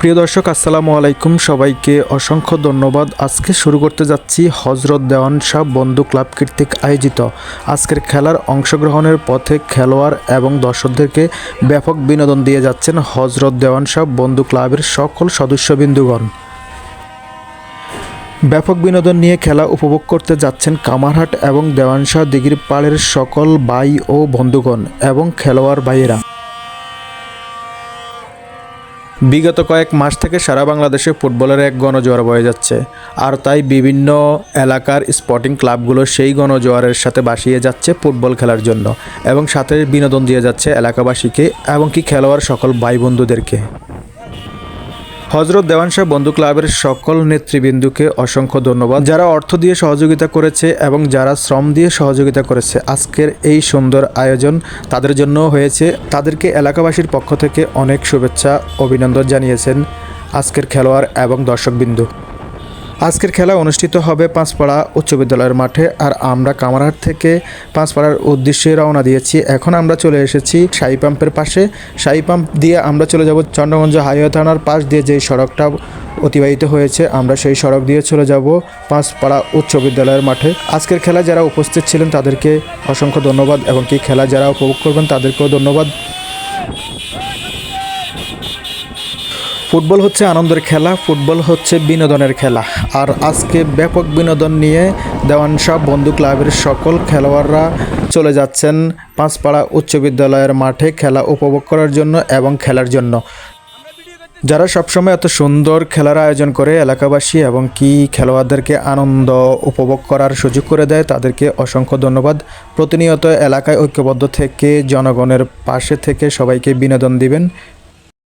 প্রিয় দর্শক, আসসালামু আলাইকুম। সবাইকে অসংখ্য ধন্যবাদ। আজকে শুরু করতে যাচ্ছি হজরত দেওয়ান শাহ বন্ধু ক্লাব কর্তৃক আয়োজিত। আজকের খেলার অংশগ্রহণের পথে খেলোয়াড় এবং দর্শকদেরকে ব্যাপক বিনোদন দিয়ে যাচ্ছেন হজরত দেওয়ান শাহ বন্ধু ক্লাবের সকল সদস্যবিন্দুগণ। ব্যাপক বিনোদন নিয়ে খেলা উপভোগ করতে যাচ্ছেন কামারহাট এবং দেওয়ানশাহ দিঘির পাড়ের সকল ভাই ও বন্ধুগণ এবং খেলোয়াড় ভাইয়েরা। বিগত কয়েক মাস থেকে সারা বাংলাদেশে ফুটবলের এক গণজোয়ার বয়ে যাচ্ছে। আর তাই বিভিন্ন এলাকার স্পোর্টিং ক্লাবগুলো সেই গণজোয়ারের সাথে বাসিয়ে যাচ্ছে ফুটবল খেলার জন্য এবং সাথে বিনোদন দিয়ে যাচ্ছে এলাকাবাসীকে এবং কি খেলোয়াড় সকল ভাই বন্ধুদেরকে হজরত দেওয়ান সাহেব বন্ধু ক্লাবের সকল নেতৃবৃন্দুকে অসংখ্য ধন্যবাদ। যারা অর্থ দিয়ে সহযোগিতা করেছে এবং যারা শ্রম দিয়ে সহযোগিতা করেছে, আজকের এই সুন্দর আয়োজন তাদের জন্য হয়েছে। তাদেরকে এলাকাবাসীর পক্ষ থেকে অনেক শুভেচ্ছা, অভিনন্দন জানিয়েছেন আজকের খেলোয়াড় এবং দর্শকবিন্দু। আজকের খেলা অনুষ্ঠিত হবে পাঁচপাড়া উচ্চ বিদ্যালয়ের মাঠে, আর আমরা কামারহাট থেকে পাঁচপাড়ার উদ্দেশ্যে রওনা দিয়েছি। এখন আমরা চলে এসেছি শাহী পাম্পের পাশে। শাহী পাম্প দিয়ে আমরা চলে যাব চন্দ্রগঞ্জ হাইওয়ে থানার পাশ দিয়ে যেই সড়কটা অতিবাহিত হয়েছে, আমরা সেই সড়ক দিয়ে চলে যাব পাঁচপাড়া উচ্চ বিদ্যালয়ের মাঠে। আজকের খেলা যারা উপস্থিত ছিলেন তাদেরকে অসংখ্য ধন্যবাদ, এবং কি খেলা যারা উপভোগ করবেন তাদেরকেও ধন্যবাদ। ফুটবল হচ্ছে আনন্দের খেলা, ফুটবল হচ্ছে বিনোদনের খেলা। আর আজকে ব্যাপক বিনোদন নিয়ে দেওয়ান শাহ বন্ধু ক্লাবের সকল খেলোয়াড়রা চলে যাচ্ছেন পাঁচপাড়া উচ্চ বিদ্যালয়ের মাঠে খেলা উপভোগ করার জন্য এবং খেলার জন্য। যারা সবসময় এত সুন্দর খেলার আয়োজন করে, এলাকাবাসী এবং কি খেলোয়াড়দেরকে আনন্দ উপভোগ করার সুযোগ করে দেয়, তাদেরকে অসংখ্য ধন্যবাদ। প্রতিনিয়ত এলাকায় ঐক্যবদ্ধ থেকে জনগণের পাশে থেকে সবাইকে বিনোদন দিবেন।